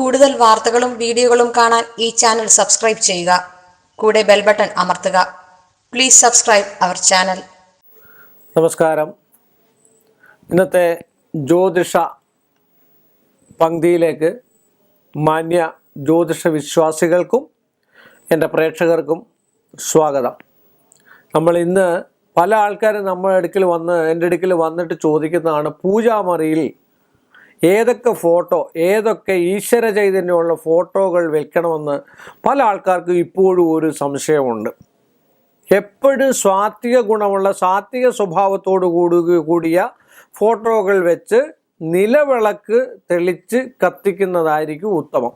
കൂടുതൽ വാർത്തകളും വീഡിയോകളും കാണാൻ ഈ ചാനൽ സബ്സ്ക്രൈബ് ചെയ്യുക. കൂടെ ബെൽ ബട്ടൺ അമർത്തുക. Please subscribe our channel. നമസ്കാരം. ഇന്നത്തെ ജ്യോതിഷ പങ്ക്തിയിലേക്ക് മാന്യ ജ്യോതിഷ വിശ്വാസികൾക്കും എന്റെ പ്രേക്ഷകർക്കും സ്വാഗതം. നമ്മൾ ഇന്ന് പല ആൾക്കാരും നമ്മുടെ അടുക്കൽ വന്ന് എന്റെ അടുക്കൽ വന്നിട്ട് ചോദിക്കുന്നതാണ് പൂജാമറിയിൽ ഏതൊക്കെ ഫോട്ടോ ഏതൊക്കെ ഈശ്വര ചൈതന്യമുള്ള ഫോട്ടോകൾ വെക്കണമെന്ന് പല ആൾക്കാർക്കും ഇപ്പോഴും ഒരു സംശയമുണ്ട്. എപ്പോഴും സ്വാത്വിക ഗുണമുള്ള സാത്വിക സ്വഭാവത്തോടു കൂടുക കൂടിയ ഫോട്ടോകൾ വെച്ച് നിലവിളക്ക് തെളിച്ച് കത്തിക്കുന്നതായിരിക്കും ഉത്തമം.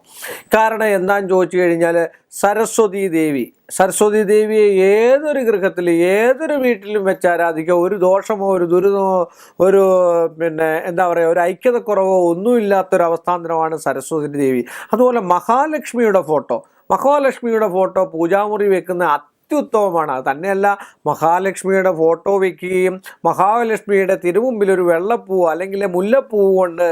കാരണം എന്താന്ന് ചോദിച്ചു കഴിഞ്ഞാൽ സരസ്വതി ദേവി. സരസ്വതി ദേവിയെ ഏതൊരു ഗൃഹത്തിൽ ഏതൊരു വീട്ടിലും വെച്ച് ആരാധിക്കുക ഒരു ദോഷമോ ഒരു ദുരിതമോ ഒരു പിന്നെ എന്താ പറയുക ഒരു ഐക്യതക്കുറവോ ഒന്നുമില്ലാത്തൊരു അവസ്ഥാന്തരമാണ് സരസ്വതി ദേവി. അതുപോലെ മഹാലക്ഷ്മിയുടെ ഫോട്ടോ. മഹാലക്ഷ്മിയുടെ ഫോട്ടോ പൂജാമുറി വെക്കുന്ന അത്യുത്തമമാണ്. അത് തന്നെയല്ല മഹാലക്ഷ്മിയുടെ ഫോട്ടോ വയ്ക്കുകയും മഹാലക്ഷ്മിയുടെ തിരുമുമ്പിൽ ഒരു വെള്ളപ്പൂ അല്ലെങ്കിൽ മുല്ലപ്പൂ കൊണ്ട്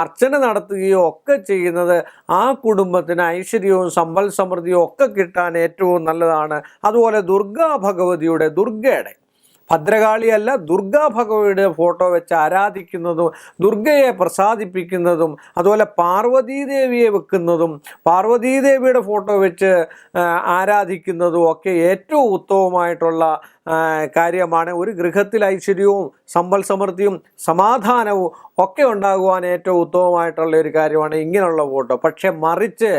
അർച്ചന നടത്തുകയോ ഒക്കെ ചെയ്യുന്നത് ആ കുടുംബത്തിന് ഐശ്വര്യവും സമ്പൽ സമൃദ്ധിയും ഒക്കെ കിട്ടാൻ ഏറ്റവും നല്ലതാണ്. അതുപോലെ ദുർഗാ ഭഗവതിയുടെ ദുർഗയുടെ ഭദ്രകാളിയല്ല ദുർഗാ ഭഗവതിയുടെ ഫോട്ടോ വെച്ച് ആരാധിക്കുന്നതും ദുർഗയെ പ്രസാദിപ്പിക്കുന്നതും അതുപോലെ പാർവതീദേവിയെ വെക്കുന്നതും പാർവതീദേവിയുടെ ഫോട്ടോ വെച്ച് ആരാധിക്കുന്നതും ഒക്കെ ഏറ്റവും ഉത്തമമായിട്ടുള്ള കാര്യമാണ്. ഒരു ഗൃഹത്തിൽ ഐശ്വര്യവും സമ്പൽ സമൃദ്ധിയും സമാധാനവും ഒക്കെ ഉണ്ടാകുവാൻ ഏറ്റവും ഉത്തമമായിട്ടുള്ള ഒരു കാര്യമാണ് ഇങ്ങനെയുള്ള ഫോട്ടോ. പക്ഷെ മറിച്ച്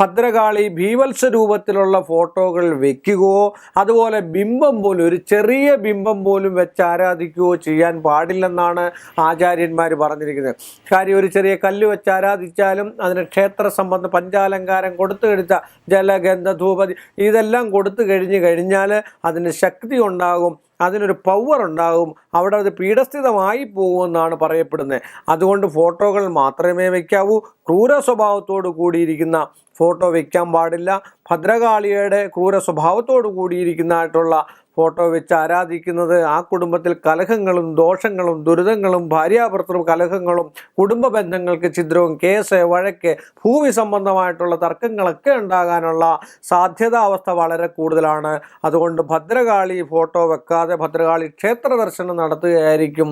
ഭദ്രകാളി ഭീവത്സ രൂപത്തിലുള്ള ഫോട്ടോകൾ വെക്കുകയോ അതുപോലെ ബിംബം പോലും ഒരു ചെറിയ ബിംബം പോലും വെച്ച് ആരാധിക്കുകയോ ചെയ്യാൻ പാടില്ലെന്നാണ് ആചാര്യന്മാർ പറഞ്ഞിരിക്കുന്നത്. കാര്യം ഒരു ചെറിയ കല്ല് വെച്ച് ആരാധിച്ചാലും അതിന് ക്ഷേത്ര സംബന്ധ പഞ്ചാലങ്കാരം കൊടുത്തു കഴിച്ച ജലഗന്ധ ധൂപതി ഇതെല്ലാം കൊടുത്തു കഴിഞ്ഞ് കഴിഞ്ഞാൽ അതിന് ശക്തി ഉണ്ടാകും അതിനൊരു പവർ ഉണ്ടാകും അവിടെ അത് പീഠസ്ഥിതമായി പോകുമെന്നാണ് പറയപ്പെടുന്നത്. അതുകൊണ്ട് ഫോട്ടോകൾ മാത്രമേ വയ്ക്കാവൂ. ക്രൂര സ്വഭാവത്തോട് കൂടിയിരിക്കുന്ന ഫോട്ടോ വയ്ക്കാൻ പാടില്ല. ഭദ്രകാളിയുടെ ക്രൂര സ്വഭാവത്തോട് കൂടിയിരിക്കുന്നതായിട്ടുള്ള ഫോട്ടോ വെച്ച് ആരാധിക്കുന്നത് ആ കുടുംബത്തിൽ കലഹങ്ങളും ദോഷങ്ങളും ദുരിതങ്ങളും ഭാര്യാഭർത്തൃ കലഹങ്ങളും കുടുംബ ബന്ധങ്ങൾക്ക് ഛിദ്രവും കേസ് വഴക്ക് ഭൂമി സംബന്ധമായിട്ടുള്ള തർക്കങ്ങളൊക്കെ ഉണ്ടാകാനുള്ള സാധ്യതാവസ്ഥ വളരെ കൂടുതലാണ്. അതുകൊണ്ട് ഭദ്രകാളി ഫോട്ടോ വെക്കാതെ ഭദ്രകാളി ക്ഷേത്ര ദർശനം നടത്തുകയായിരിക്കും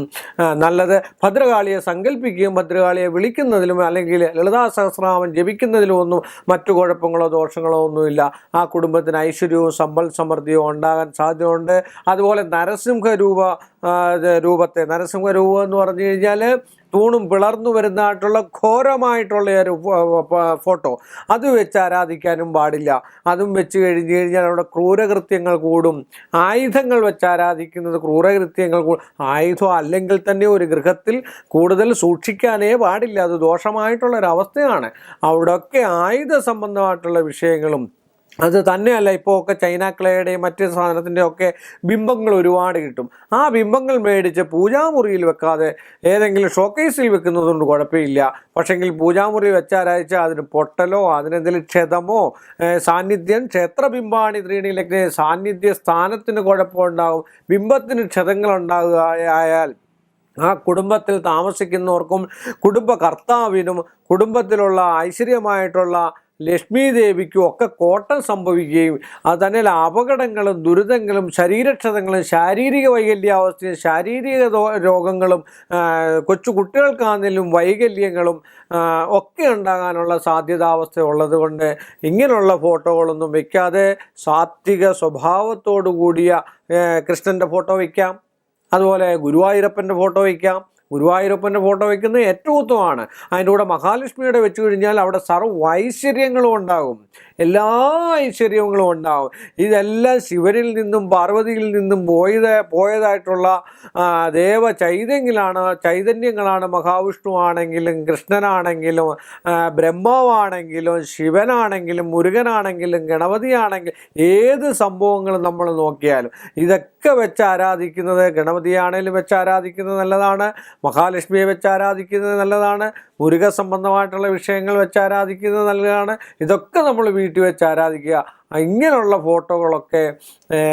നല്ലത്. ഭദ്രകാളിയെ സങ്കല്പിക്കുകയും ഭദ്രകാളിയെ വിളിക്കുന്നതിലും അല്ലെങ്കിൽ ലളിതാ സഹസ്രനാമം ജപിക്കുന്നതിലും ഒന്നും മറ്റു കുഴപ്പങ്ങളോ ദോഷങ്ങളോ ഒന്നുമില്ല. ആ കുടുംബത്തിന് ഐശ്വര്യവും സമ്പൽ സമൃദ്ധിയും ഉണ്ടാകാൻ സാധ്യതയുണ്ട് അതുപോലെ നരസിംഹ രൂപ രൂപത്തെ നരസിംഹ രൂപം എന്ന് പറഞ്ഞു കഴിഞ്ഞാൽ തൂണും പിളർന്നു വരുന്നതായിട്ടുള്ള ഘോരമായിട്ടുള്ള ഒരു ഫോട്ടോ. അത് വെച്ച് ആരാധിക്കാനും പാടില്ല. അതും വെച്ച് കഴിഞ്ഞ് കഴിഞ്ഞാൽ അവിടെ ക്രൂരകൃത്യങ്ങൾ കൂടും. ആയുധങ്ങൾ വെച്ച് ആരാധിക്കുന്നത് ക്രൂരകൃത്യങ്ങൾ ആയുധം അല്ലെങ്കിൽ തന്നെ ഒരു ഗൃഹത്തിൽ കൂടുതൽ സൂക്ഷിക്കാനേ പാടില്ല. അത് ദോഷമായിട്ടുള്ളൊരവസ്ഥയാണ്. അവിടെയൊക്കെ ആയുധ സംബന്ധമായിട്ടുള്ള വിഷയങ്ങളും അത് തന്നെയല്ല ഇപ്പോൾ ഒക്കെ ചൈന ക്ലേയുടെയും മറ്റു സാധനത്തിന്റെ ഒക്കെ ബിംബങ്ങൾ ഒരുപാട് കിട്ടും. ആ ബിംബങ്ങൾ മേടിച്ച് പൂജാമുറിയിൽ വെക്കാതെ ഏതെങ്കിലും ഷോക്കേസിൽ വെക്കുന്നതുകൊണ്ട് കുഴപ്പമില്ല. പക്ഷെങ്കിൽ പൂജാമുറി വെച്ചാരാഴ്ച അതിന് പൊട്ടലോ അതിനെന്തെങ്കിലും ക്ഷതമോ സാന്നിധ്യം ക്ഷേത്രബിംബാണി ത്രീണിയിലൊക്കെ സാന്നിധ്യ സ്ഥാനത്തിന് കുഴപ്പമുണ്ടാകും ബിംബത്തിന് ക്ഷതങ്ങൾ ഉണ്ടാകുകയായാൽ ആ കുടുംബത്തിൽ താമസിക്കുന്നവർക്കും കുടുംബകർത്താവിനും കുടുംബത്തിലുള്ള ഐശ്വര്യമായിട്ടുള്ള ലക്ഷ്മി ദേവിക്കും ഒക്കെ കോട്ടം സംഭവിക്കുകയും അത് അപകടങ്ങളും ദുരിതങ്ങളും ശരീരക്ഷതങ്ങളും ശാരീരിക വൈകല്യാവസ്ഥയും ശാരീരിക രോഗങ്ങളും കൊച്ചു കുട്ടികൾക്കാണെങ്കിലും വൈകല്യങ്ങളും ഒക്കെ ഉണ്ടാകാനുള്ള സാധ്യതാവസ്ഥ ഉള്ളത് കൊണ്ട് ഇങ്ങനെയുള്ള ഫോട്ടോകളൊന്നും വയ്ക്കാതെ സാത്വിക സ്വഭാവത്തോടു കൂടിയ കൃഷ്ണന്റെ ഫോട്ടോ വയ്ക്കാം അതുപോലെ ഗുരുവായൂരപ്പന്റെ ഫോട്ടോ വയ്ക്കാം ഗുരുവായൂരപ്പന്റെ ഫോട്ടോ വയ്ക്കുന്നത് ഏറ്റവും ഉത്തമമാണ്. അതിന്റെ കൂടെ മഹാലക്ഷ്മിയുടെ വെച്ച് കഴിഞ്ഞാൽ അവിടെ സർവ ഐശ്വര്യങ്ങളും ഉണ്ടാകും. എല്ലാ ഐശ്വര്യങ്ങളും ഉണ്ടാകും. ഇതെല്ലാം ശിവനിൽ നിന്നും പാർവതിയിൽ നിന്നും പോയത് പോയതായിട്ടുള്ള ദേവ ചൈതന്യങ്ങളാണ് ചൈതന്യങ്ങളാണ് മഹാവിഷ്ണു ആണെങ്കിലും കൃഷ്ണനാണെങ്കിലും ബ്രഹ്മാവാണെങ്കിലും ശിവനാണെങ്കിലും മുരുകനാണെങ്കിലും ഗണപതിയാണെങ്കിലും ഏത് സംഭവങ്ങളും നമ്മൾ നോക്കിയാലും ഇതൊക്കെ വെച്ച് ആരാധിക്കുന്നത് ഗണപതിയാണേലും വെച്ച് ആരാധിക്കുന്നത് നല്ലതാണ്. മഹാലക്ഷ്മിയെ വെച്ച് ആരാധിക്കുന്നത് നല്ലതാണ് മുരുക സംബന്ധമായിട്ടുള്ള വിഷയങ്ങൾ വെച്ച് ആരാധിക്കുന്നത് നല്ലതാണ്. ഇതൊക്കെ നമ്മൾ വീട്ടിൽ വെച്ച് ആരാധിക്കുക. ഇങ്ങനെയുള്ള ഫോട്ടോകളൊക്കെ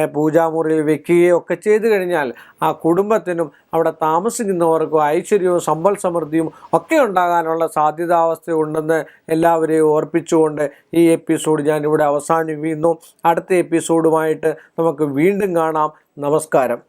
പൂജാമുറിയിൽ വെക്കുകയോ ഒക്കെ ചെയ്തു കഴിഞ്ഞാൽ ആ കുടുംബത്തിനും അവിടെ താമസിക്കുന്നവർക്കും ഐശ്വര്യവും സമ്പൽ സമൃദ്ധിയും ഒക്കെ ഉണ്ടാകാനുള്ള സാധ്യതാവസ്ഥ ഉണ്ടെന്ന് എല്ലാവരെയും ഓർപ്പിച്ചുകൊണ്ട് ഈ എപ്പിസോഡ് ഞാൻ ഇവിടെ അവസാനിപ്പിക്കുന്നു. അടുത്ത എപ്പിസോഡുമായിട്ട് നമുക്ക് വീണ്ടും കാണാം. നമസ്കാരം.